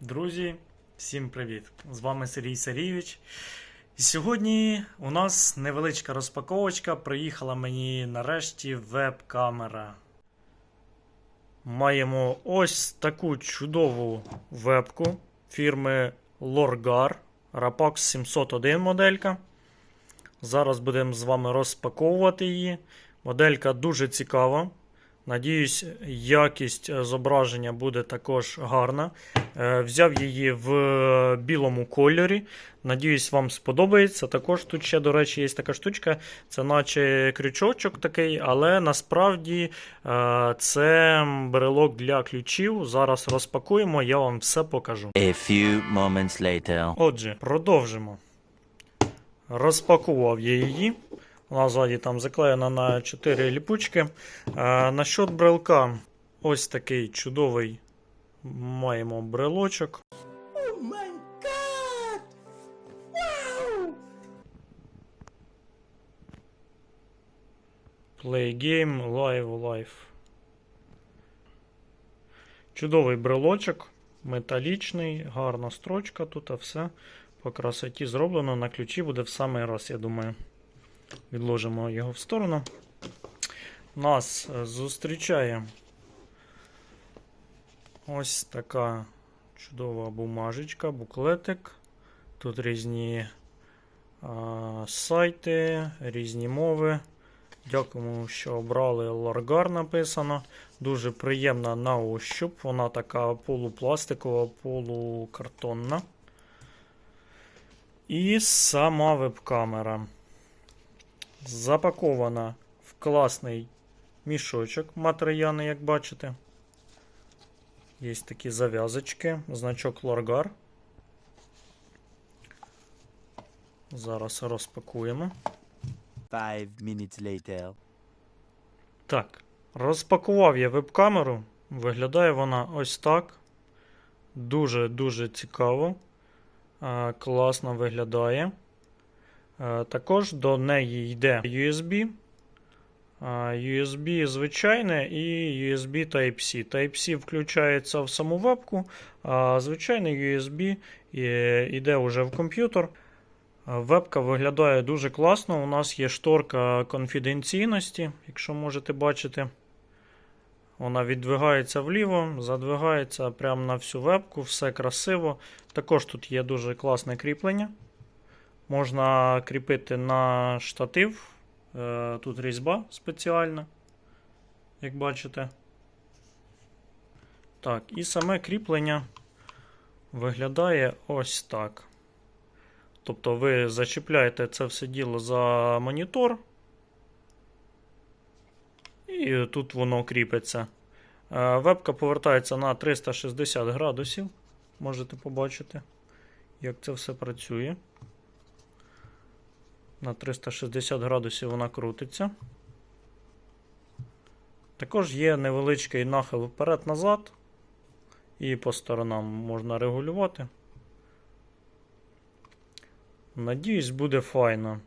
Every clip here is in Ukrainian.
Друзі, всім привіт! З вами Сергій Сергійович. І сьогодні у нас невеличка розпаковочка. Приїхала мені нарешті веб-камера. Маємо ось таку чудову вебку фірми Lorgar Rapax 701 моделька. Зараз будемо з вами розпаковувати її. Моделька дуже цікава. Надіюсь, якість е, зображення буде також гарна. Е, Взяв її в е, білому кольорі. Надіюсь, вам сподобається. Також тут ще, до речі, є така штучка. Це наче крючочок такий, але насправді це брелок для ключів. Зараз розпакуємо, я вам все покажу. A few moments later. Отже, продовжимо. Розпакував я її. Вона ззаді там заклеєна на 4 ліпучки. Насчет брелка, ось такий чудовий маємо брелочок. Play game live life. Чудовий брелочок, металічний, гарна строчка тут, а все по красоті зроблено. На ключі буде в самий раз, я думаю. Відложимо його в сторону. Нас е, зустрічає ось така чудова бумажечка, буклетик. Тут різні а, сайти, різні мови. Дякуємо, що обрали Ларгар написано. Дуже приємна на ощуп. Вона така полупластикова, полукартонна. І сама веб-камера. Запакована в класний мішочок матеріальний, як бачите. Є такі зав'язочки, значок Ларгар. Зараз розпакуємо. Five minutes later. Так, розпакував я веб-камеру. Виглядає вона ось так. Дуже-дуже цікаво. Класно виглядає. Е, Також до неї йде USB. е, USB звичайне і USB Type-C. Type-C включається в саму вебку, а звичайний USB е, йде вже в комп'ютер. Вебка виглядає дуже класно. У нас є шторка конфіденційності, якщо можете бачити. Вона віддвигається вліво, задвигається прямо на всю вебку, все красиво. Також тут є дуже класне кріплення. Можна кріпити на штатив. Е, Тут різьба спеціальна, як бачите. Так, і саме кріплення виглядає ось так. Тобто ви зачіпляєте це все діло за монітор. І тут воно кріпиться. Е, Вебка повертається на 360 градусів. Можете побачити, як це все працює. На 360 градусів вона крутиться. Також є невеличкий нахил вперед-назад. І по сторонам можна регулювати. Надіюсь, буде файно.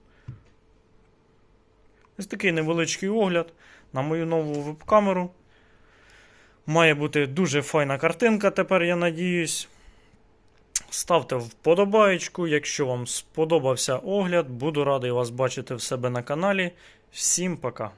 Ось такий невеличкий огляд на мою нову веб-камеру. Має бути дуже файна картинка, тепер я надіюсь. Ставте вподобаєчку, якщо вам сподобався огляд, буду радий вас бачити в себе на каналі. Всім пока!